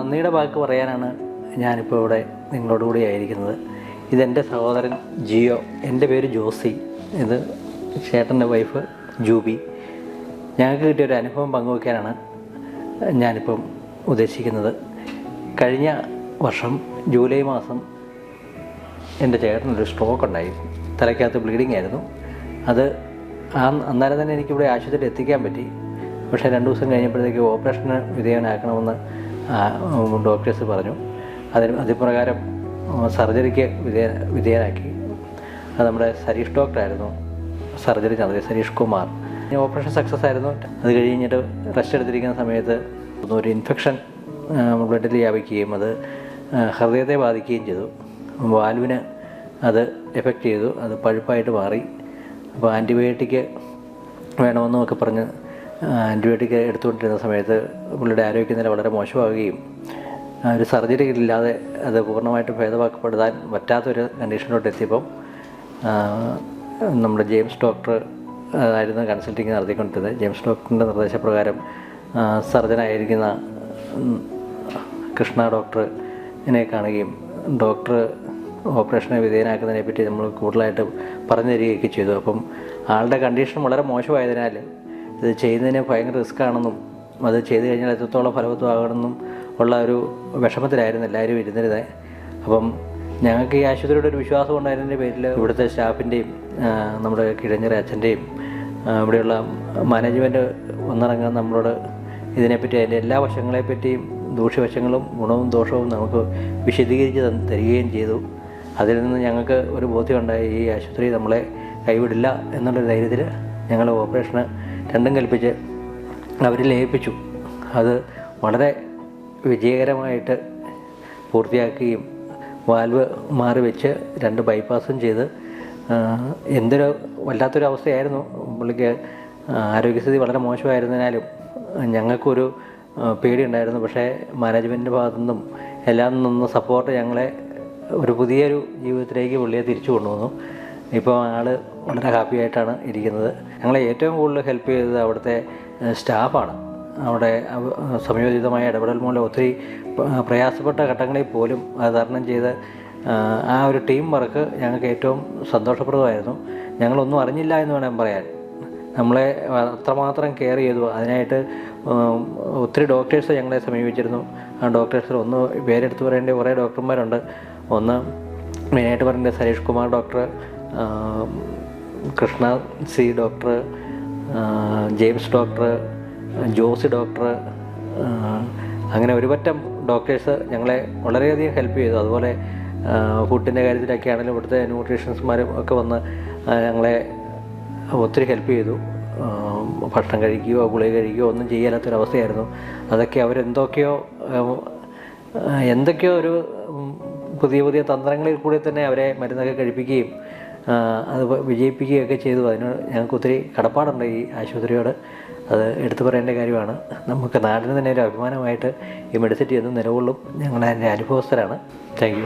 നന്ദിയുടെ വാക്ക് പറയാനാണ് ഞാനിപ്പോൾ ഇവിടെ നിങ്ങളോട് കൂടി ആയിരിക്കുന്നത്. ഇതെന്റെ സഹോദരൻ ജിയോ എന്റെ പേര് ജോസി ഇത് ചേട്ടന്റെ വൈഫ് ജൂബി. ഞങ്ങൾക്ക് കിട്ടിയ ഒരു അനുഭവം പങ്കുവയ്ക്കാനാണ് ഞാനിപ്പം ഉദ്ദേശിക്കുന്നത്. കഴിഞ്ഞ വർഷം ജൂലൈ മാസം എന്റെ ചേട്ടനൊരു സ്ട്രോക്ക് ഉണ്ടായി. തലയ്ക്കകത്ത് ബ്ലീഡിംഗ് ആയിരുന്നു. അത് ആ അന്നേരം തന്നെ എനിക്കിവിടെ ആശുപത്രിയിൽ എത്തിക്കാൻ പറ്റി. പക്ഷേ രണ്ട് ദിവസം കഴിഞ്ഞപ്പോഴത്തേക്ക് ഓപ്പറേഷന് വിധേയനാക്കണമെന്ന് ഡോക്ടേഴ്സ് പറഞ്ഞു. അതിന് അതിപ്രകാരം സർജറിക്ക് വിധേയ വിധേയനാക്കി. അത് നമ്മുടെ സരീഷ് ഡോക്ടറായിരുന്നു. സർജറി നടത്തിയത് സരീഷ് കുമാർ. ഓപ്പറേഷൻ സക്സസ് ആയിരുന്നു. അത് കഴിഞ്ഞിട്ട് റെസ്റ്റ് എടുത്തിരിക്കുന്ന സമയത്ത് ഒരു ഇൻഫെക്ഷൻ ബ്ലഡിൽ വ്യാപിക്കുകയും അത് ഹൃദയത്തെ ബാധിക്കുകയും ചെയ്തു. വാൽവിന് അത് എഫക്റ്റ് ചെയ്തു. അത് പഴുപ്പായിട്ട് മാറി. അപ്പോൾ ആന്റിബയോട്ടിക് വേണമെന്നൊക്കെ പറഞ്ഞ് ആന്റിബയോട്ടിക് എടുത്തുകൊണ്ടിരുന്ന സമയത്ത് പുള്ളിയുടെ ആരോഗ്യനില വളരെ മോശമാവുകയും ഒരു സർജറി ഇല്ലാതെ അത് പൂർണമായിട്ട് ഭേദമാക്കപ്പെടുത്താൻ പറ്റാത്തൊരു കണ്ടീഷനിലോട്ട് എത്തിയപ്പം നമ്മുടെ ജെയിംസ് ഡോക്ടർ ആയിരുന്നു കൺസൾട്ടിങ് നടത്തിക്കൊണ്ടിരുന്നത്. ജെയിംസ് ഡോക്ടറിന്റെ നിർദ്ദേശപ്രകാരം സർജനായിരിക്കുന്ന കൃഷ്ണ ഡോക്ടർ എന്നെ കാണുകയും ഡോക്ടർ ഓപ്പറേഷനെ വിധേയനാക്കുന്നതിനെ പറ്റി നമ്മൾ കൂടുതലായിട്ട് പറഞ്ഞു തരികയൊക്കെ ചെയ്തു. അപ്പം ആളുടെ കണ്ടീഷൻ വളരെ മോശമായതിനാൽ ഇത് ചെയ്യുന്നതിന് ഭയങ്കര റിസ്ക് ആണെന്നും അത് ചെയ്തു കഴിഞ്ഞാൽ എത്രത്തോളം ഫലവത്വമാകണമെന്നും ഉള്ള ഒരു വിഷമത്തിലായിരുന്നു എല്ലാവരും ഇരുന്നിരുന്നത് അപ്പം ഞങ്ങൾക്ക് ഈ ആശുപത്രിയുടെ ഒരു വിശ്വാസം ഉണ്ടായിരുന്നതിന്റെ പേരിൽ ഇവിടുത്തെ സ്റ്റാഫിന്റെയും നമ്മുടെ കിഴഞ്ഞിറ അച്ഛന്റെയും ഇവിടെയുള്ള മാനേജ്മെന്റ് ഒന്നിറങ്ങാൻ നമ്മളോട് ഇതിനെപ്പറ്റി അതിന്റെ എല്ലാ വശങ്ങളെപ്പറ്റിയും ദൂഷ്യവശങ്ങളും ഗുണവും ദോഷവും നമുക്ക് വിശദീകരിച്ച് തരികയും ചെയ്തു. അതിൽ നിന്ന് ഞങ്ങൾക്ക് ഒരു ബോധ്യമുണ്ടായി ഈ ആശുപത്രി നമ്മളെ കൈവിടില്ല എന്നുള്ള ധൈര്യത്തിൽ ഞങ്ങൾ ഓപ്പറേഷന് രണ്ടും കൽപ്പിച്ച് അവർ ലയിപ്പിച്ചു. അത് വളരെ വിജയകരമായിട്ട് പൂർത്തിയാക്കുകയും വാൽവ് മാറി വെച്ച് രണ്ട് ബൈപ്പാസും ചെയ്ത് എന്തൊരു വല്ലാത്തൊരു അവസ്ഥയായിരുന്നു. പുള്ളിക്ക് ആരോഗ്യസ്ഥിതി വളരെ മോശമായിരുന്നതിനാലും ഞങ്ങൾക്കൊരു പേടി പേടിയുണ്ടായിരുന്നു. പക്ഷേ മാനേജ്മെന്റിന്റെ ഭാഗത്തു നിന്നും എല്ലാം നിന്നും സപ്പോർട്ട് ഞങ്ങളെ ഒരു പുതിയൊരു ജീവിതത്തിലേക്ക് പുള്ളിയെ തിരിച്ചു കൊണ്ടുവന്നു. ഇപ്പോൾ ആൾ വളരെ ഹാപ്പി ആയിട്ടാണ് ഇരിക്കുന്നത്. ഞങ്ങളെ ഏറ്റവും കൂടുതൽ ഹെൽപ്പ് ചെയ്തത് അവിടുത്തെ സ്റ്റാഫാണ് അവിടെ അവ- സംയോജിതമായ ഇടപെടൽ മൂലം ഒത്തിരി പ്രയാസപ്പെട്ട ഘട്ടങ്ങളിൽ പോലും അത് തരണം ചെയ്ത് ആ, ഒരു ടീം വർക്ക് ഞങ്ങൾക്ക് ഏറ്റവും സന്തോഷപ്രദമായിരുന്നു. ഞങ്ങളൊന്നും അറിഞ്ഞില്ല എന്ന് വേണം പറയാൻ. നമ്മളെ അത്രമാത്രം കെയർ ചെയ്തു. അതിനായിട്ട് ഒത്തിരി ഡോക്ടേഴ്സ് ഞങ്ങളെ സമീപിച്ചിരുന്നു. ആ ഡോക്ടേഴ്സിൽ ഒന്ന് പേരെടുത്ത് പറയേണ്ട കുറേ ഡോക്ടർമാരുണ്ട് ഒന്ന് മെയിനായിട്ട് പറയേണ്ടത് Sareesh Kumar doctor Krishna C doctor James doctor Jose doctor അങ്ങനെ ഒരുപറ്റം ഡോക്ടേഴ്സ് ഞങ്ങളെ വളരെയധികം ഹെൽപ്പ് ചെയ്തു. അതുപോലെ ഫുഡിന്റെ കാര്യത്തിലൊക്കെ ആണെങ്കിലും ഇവിടുത്തെ ന്യൂട്രീഷൻസ്മാരും ഒക്കെ വന്ന് ഞങ്ങളെ ഒത്തിരി ഹെൽപ്പ് ചെയ്തു. ഭക്ഷണം കഴിക്കുകയോ ഗുളിക കഴിക്കുകയോ ഒന്നും ചെയ്യാത്തൊരവസ്ഥയായിരുന്നു അതൊക്കെ അവരെന്തൊക്കെയോ എന്തൊക്കെയോ ഒരു പുതിയ പുതിയ തന്ത്രങ്ങളിൽ കൂടി തന്നെ അവരെ മരുന്നൊക്കെ കഴിപ്പിക്കുകയും അത് വിജയിപ്പിക്കുകയൊക്കെ ചെയ്തു. അതിന് ഞങ്ങൾക്ക് ഒത്തിരി കടപ്പാടുണ്ട് ഈ ആശുപത്രിയോട്. അത് എടുത്തു പറയേണ്ട കാര്യമാണ്. നമുക്ക് നാടിന് തന്നെ ഒരു അഭിമാനമായിട്ട് ഈ മെഡിസിറ്റി എന്നും നിലകൊള്ളും. അതിന്റെ അനുഭവസ്ഥരാണ്. Thank you.